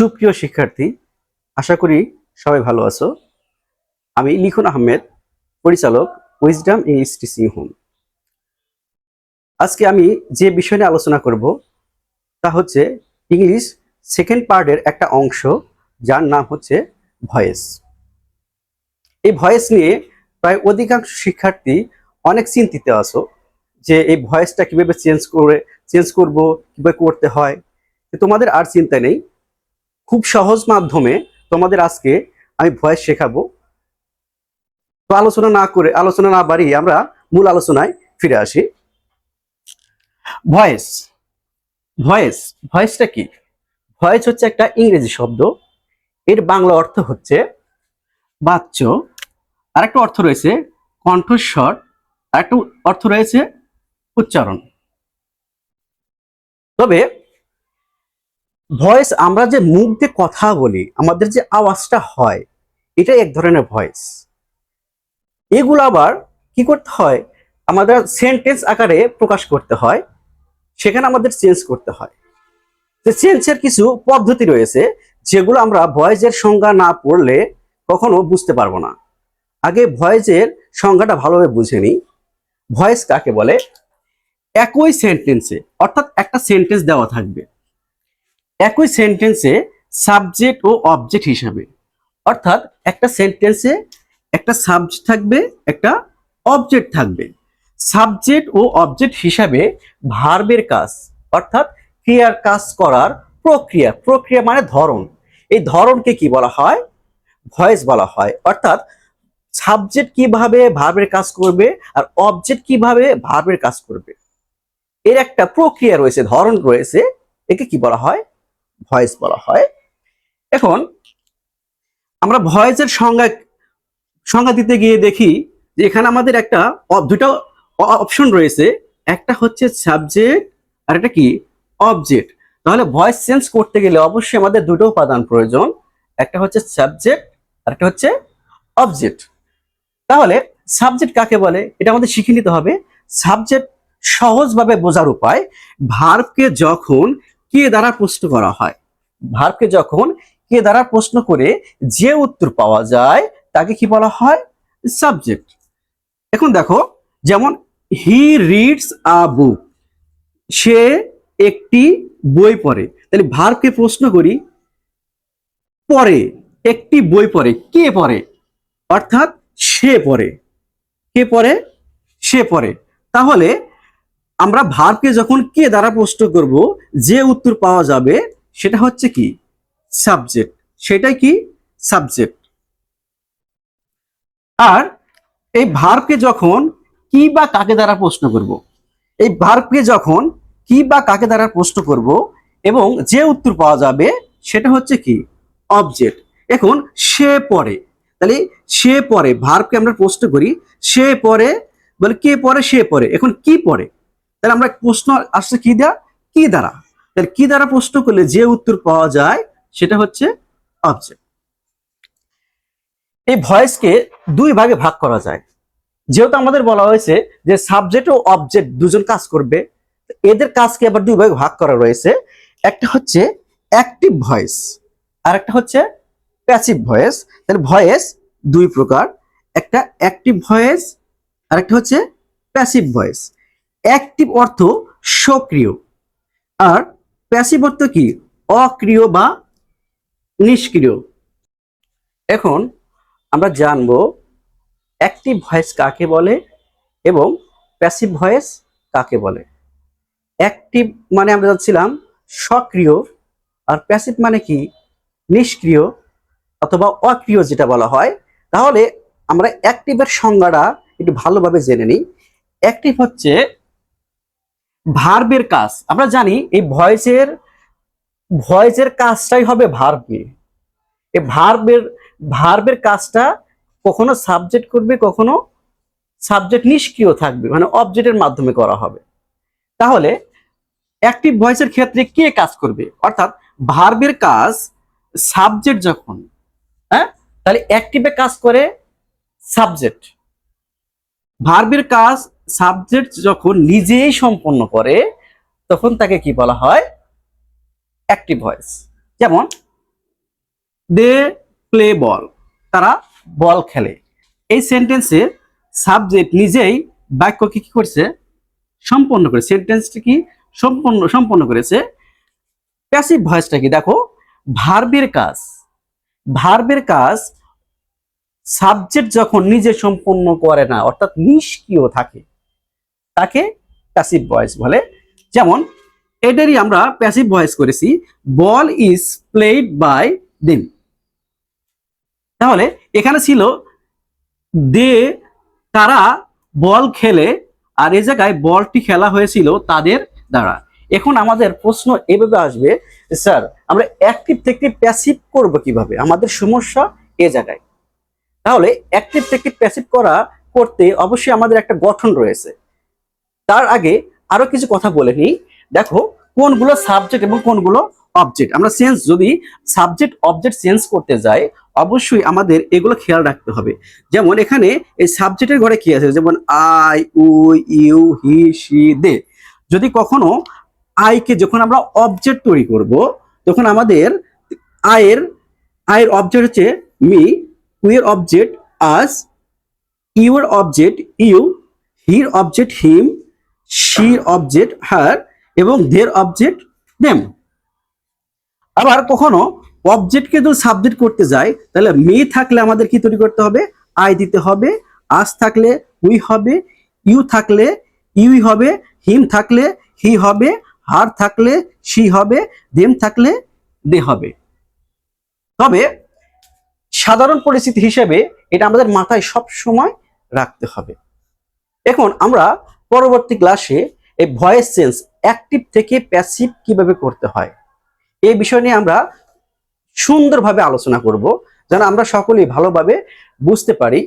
সুপ্রিয় শিক্ষার্থী, আশা করি সবাই ভালো আছো। আমি লিখন আহমেদ, পরিচালক উইজডাম ইংলিশ টিচিং হোম আজকে আমি যে বিষয় নিয়ে আলোচনা করব, তা হচ্ছে ইংলিশ সেকেন্ড পার্টের একটা অংশ, যার নাম হচ্ছে ভয়েস। এই ভয়েস নিয়ে প্রায় অধিকাংশ শিক্ষার্থী অনেক চিন্তিত আছো, যে এই ভয়েসটা কীভাবে চেঞ্জ করে, চেঞ্জ করব, কীভাবে করতে হয়। তোমাদের আর চিন্তা নেই খুব সহজ মাধ্যমে তোমাদের আজকে আমি ভয়েস শেখাবো। তো আলোচনা না করে, আলোচনা না বাড়িয়ে আমরা মূল আলোচনায় ফিরে আসি। ভয়েস ভয়েস, ভয়েসটা কি? ভয়েস হচ্ছে একটা ইংরেজি শব্দ। এর বাংলা অর্থ হচ্ছে বাচ্চ। আর একটা অর্থ রয়েছে কণ্ঠস্বর। আর একটা অর্থ রয়েছে উচ্চারণ। তবে ভয়েস আমরা যে মুখ দিয়ে কথা বলি, আমাদের যে আওয়াজটা হয় এটা এক ধরনের ভয়েস এগুলো আবার কি করতে হয়? আমাদের সেন্টেন্স আকারে প্রকাশ করতে হয়, সেখানে আমাদের চেঞ্জ করতে হয়। তো চেঞ্জের কিছু পদ্ধতি রয়েছে, যেগুলো আমরা ভয়েসের সংজ্ঞা না পড়লে কখনো বুঝতে পারব না। আগে ভয়েসের সংজ্ঞাটা ভালোভাবে বুঝে নিই। ভয়েস কাকে বলে? একই সেন্টেন্সে অর্থাৎ একটা সেন্টেন্স দেওয়া থাকবে। একই সেন্টেন্সে সাবজেক্ট ও অবজেক্ট হিসাবে। অর্থাৎ একটা সেন্টেন্সে একটা সাবজেক্ট থাকবে, একটা অবজেক্ট থাকবে। সাবজেক্ট ও অবজেক্ট হিসাবে ভার্বের কাজ, অর্থাৎ ক্রিয়ার কাজ করার প্রক্রিয়া। প্রক্রিয়া মানে ধরন। এই ধরনকে কি বলা হয়? ভয়েস বলা হয়। অর্থাৎ সাবজেক্ট কীভাবে ভার্বের কাজ করবে আর অবজেক্ট কীভাবে ভার্বের কাজ করবে। এর একটা প্রক্রিয়া রয়েছে, ধরন রয়েছে। একে কি বলা হয়? ভয়েস বলা হয়। এখন আমরা ভয়েসের সংজ্ঞা সংজ্ঞা দিতে গিয়ে দেখি যে এখানে আমাদের একটা দুটো অপশন রয়েছে। একটা হচ্ছে সাবজেক্ট আর একটা কি? অবজেক্ট তাহলে ভয়েস চেঞ্জ করতে গেলে অবশ্যই আমাদের দুটো উপাদান প্রয়োজন। একটা হচ্ছে সাবজেক্ট আর একটা হচ্ছে অবজেক্ট তাহলে সাবজেক্ট কাকে বলে? এটা আমাদের শিখে নিতে হবে। সাবজেক্ট সহজভাবে বোঝার উপায় ভার্বকে যখন কে দ্বারা প্রশ্ন করা হয়? ভার্বকে যখন কে দ্বারা প্রশ্ন করে যে উত্তর পাওয়া যায়, তাকে কি বলা হয়? সাবজেক্ট। এখন দেখো, যেমন হি রিডস আ বুক, সে একটি বই পড়ে। তাহলে ভার্বকে প্রশ্ন করি, পড়ে, একটি বই পড়ে, কে পড়ে? অর্থাৎ সে পড়ে। কে পড়ে? সে পড়ে। তাহলে আমরা ভার্বকে যখন কে দ্বারা প্রশ্ন করব, যে উত্তর পাওয়া যাবে, সেটা হচ্ছে কি? সাবজেক্ট। সেটাই কি? সাবজেক্ট। আর এই ভার্বকে যখন কি বা কাকে দ্বারা প্রশ্ন করব? এই ভার্বকে যখন কি বা কাকে দ্বারা প্রশ্ন করব এবং যে উত্তর পাওয়া যাবে, সেটা হচ্ছে কি? অবজেক্ট এখন সে পড়ে তাহলে সে পড়ে ভার্বকে আমরা প্রশ্ন করি, সে পড়ে বলে কে পড়ে সে পড়ে এখন কি পড়ে তাহলে আমরা প্রশ্ন আসছে কি দেয়া? কি দ্বারা? তাহলে কি দ্বারা প্রশ্ন করলে যে উত্তর পাওয়া যায় সেটা হচ্ছে অবজেক্ট এই ভয়েসকে দুই ভাগে ভাগ করা যায়। যেহেতু আমাদের বলা হয়েছে যে সাবজেক্ট ও অবজেক্ট দুজন কাজ করবে, এদের কাজকে আবার দুই ভাগে ভাগ করা রয়েছে। একটা হচ্ছে অ্যাক্টিভ ভয়েস আর একটা হচ্ছে প্যাসিভ ভয়েস তাহলে ভয়েস দুই প্রকার, একটা অ্যাক্টিভ ভয়েস আর একটা হচ্ছে প্যাসিভ ভয়েস অ্যাক্টিভ অর্থ সক্রিয়। আর প্যাসিভ অর্থ কি? অক্রিয় বা নিষ্ক্রিয়। এখন আমরা জানব অ্যাক্টিভ ভয়েস কাকে বলে এবং প্যাসিভ ভয়েস কাকে বলে। অ্যাক্টিভ মানে আমরা যাচ্ছিলাম সক্রিয় আর প্যাসিভ মানে কি? নিষ্ক্রিয় অথবা অক্রিয় যেটা বলা হয়। তাহলে আমরা অ্যাক্টিভের সংজ্ঞাটা একটু ভালোভাবে জেনে নিই। অ্যাক্টিভ হচ্ছে ভার্বের কাজ। আমরা জানি এই ভয়েসের ভয়েসের কাজটাই হবে ভার্ব এই ভার্বের ভার্বের কাজটা কখনো সাবজেক্ট করবে, কখনো সাবজেক্ট নিষ্ক্রিয় থাকবে মানে অবজেক্টের মাধ্যমে করা হবে। তাহলে অ্যাক্টিভ ভয়েসের ক্ষেত্রে কে কাজ করবে? অর্থাৎ ভার্বের কাজ সাবজেক্ট যখন হ্যাঁ? তাহলে অ্যাক্টিভে কাজ করে সাবজেক্ট ভার্বের কাজ সাবজেক্ট যখন নিজেই সম্পন্ন করে, তখন তাকে কি বলা হয়? অ্যাক্টিভ ভয়েস যেমন, দে প্লে বল, তারা বল খেলে। এই সেন্টেন্সে সাবজেক্ট নিজেই বাক্যকে কি করছে? সম্পন্ন করে সেন্টেন্সটা কি সম্পন্ন সম্পন্ন করেছে? প্যাসিভ ভয়েসটা কি? দেখো, ভার্বের কাজ। ভার্বের কাজ সাবজেক্ট যখন নিজে সম্পন্ন করে না, অর্থাৎ নিষ্ক্রিয় থাকে, তাকে প্যাসিভ ভয়েস বলে। যেমন এটারই আমরা প্যাসিভ ভয়েস করেছি বল ইজ প্লেড বাই দিম তাহলে, এখানে ছিল, দে, তারা বল খেলে, আর এই জায়গায় বলটি খেলা হয়েছিল তাদের দ্বারা। এখন আমাদের প্রশ্ন এভাবে আসবে, স্যার, আমরা অ্যাক্টিভ থেকে প্যাসিভ করব কীভাবে? আমাদের সমস্যা এ জায়গায়। তাহলে অ্যাক্টিভ থেকে প্যাসিভ করা করতে অবশ্যই আমাদের একটা গঠন রয়েছে। তার আগে আরও কিছু কথা বলে নিই। দেখো, কোনগুলো সাবজেক্ট এবং কোনগুলো অবজেক্ট আমরা সেন্স যদি সাবজেক্ট অবজেক্ট চেঞ্জ করতে যাই, অবশ্যই আমাদের এগুলো খেয়াল রাখতে হবে। যেমন এখানে এই সাবজেক্টের ঘরে কি আছে? যেমন I we you, he she they. যদি কখনো আইকে যখন আমরা অবজেক্ট তৈরি করব, তখন আমাদের আয়ের আয়ের অবজেক্ট হচ্ছে মি উইয়ের অবজেক্ট আস ইউর অবজেক্ট ইউ হির অবজেক্ট হিম শির অবজেক্ট হার এবং দের অবজেক্ট দেম আবার কখনো অবজেক্টকে যদি সাবজেক্ট করতে যাই, তাহলে মে থাকলে আমাদের কি তৈরি করতে হবে? আই দিতে হবে আস থাকলে উই হবে ইউ থাকলে ইউই হবে হিম থাকলে হি হবে হার থাকলে সি হবে দেম থাকলে দে হবে। তবে সাধারণ পরিস্থিতি হিসেবে এটা আমাদের মাথায় সব সময় রাখতে হবে। এখন আমরা পরবর্তী ক্লাসে এই ভয়েস চেঞ্জ অ্যাক্টিভ থেকে প্যাসিভ কীভাবে করতে হয়, এই বিষয় নিয়ে আমরা সুন্দরভাবে আলোচনা করব, যেন আমরা সকলেই ভালোভাবে বুঝতে পারি।